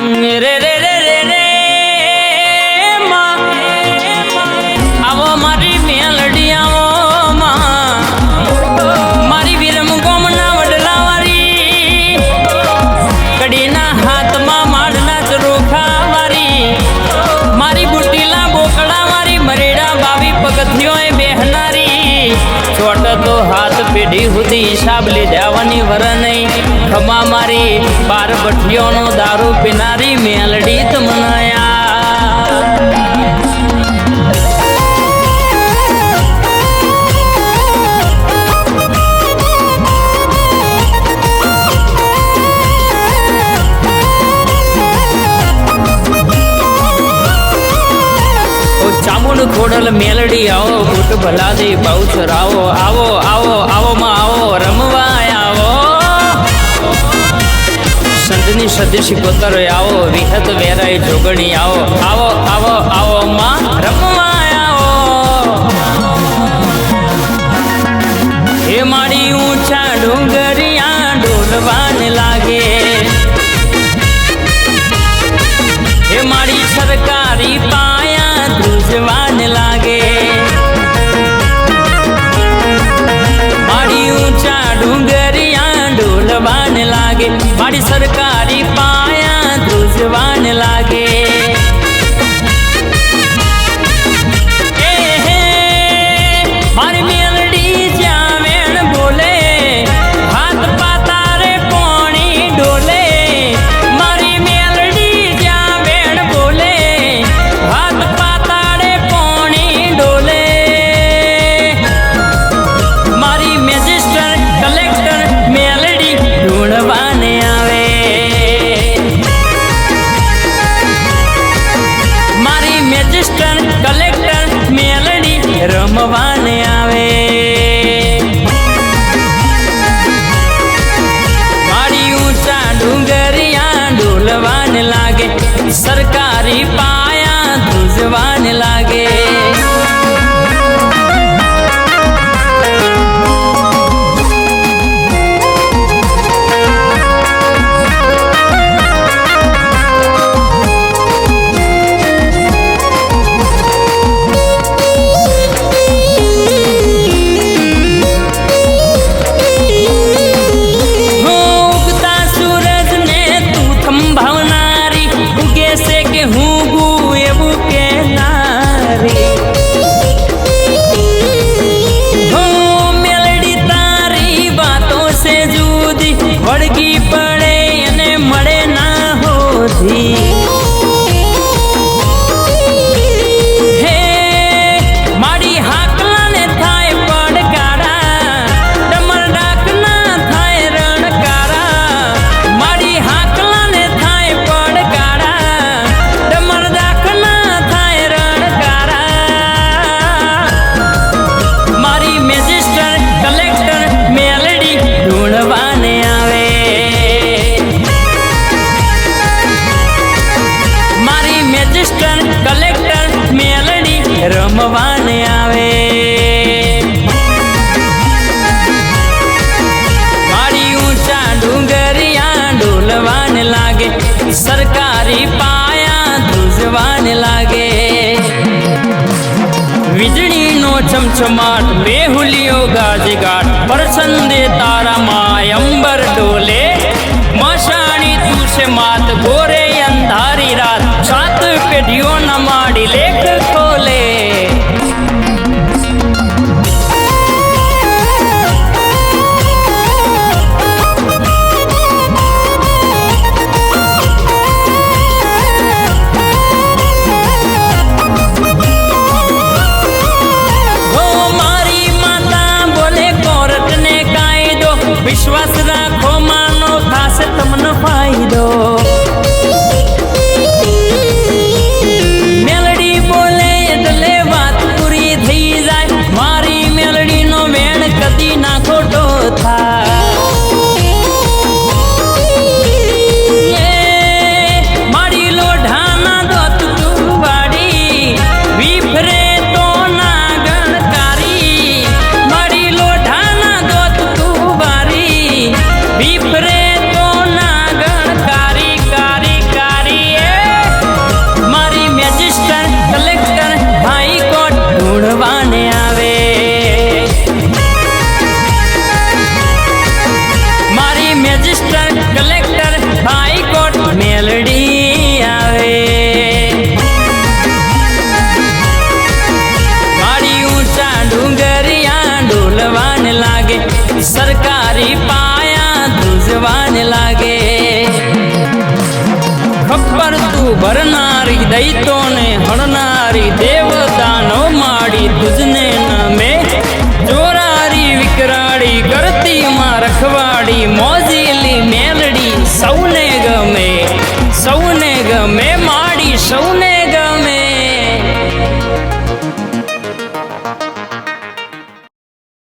রে রে রে તો હાથ પેઢી સુધી સાબલી દેવાની વર નહીં. ખમા મારી બાર બઠિયોનો દારૂ પીનારી મેલડી તમનાયા મોડલ મેલડી, આવો ભૂત ભલાદી બાઉસર આવો આવો આવો આવો માં આવો. રમવા આવો સંતની સદેશી પોતર આવો, વિહત વેરાય જોગણી આવો આવો આવો આવો માં રમવા રમવાને આવે. છમછમાટ બે હુલિયો ગાજી ગાટ પરસંદે તારા માં અંબર ડોલે મશાણી તું છે માત ગોરે અંધારી રાત સાત પેઢીઓ ન માડી લે ભગવાન લાગે. ખબર તું ભરનારી દૈતોને હણનારી દેવતાનો માડી તુજને નમે. ચોરારી વિકરાળી કરતી માં રખવાડી મોજીલી મેલડી સૌને ગમે. સૌને ગમે માડી, સૌને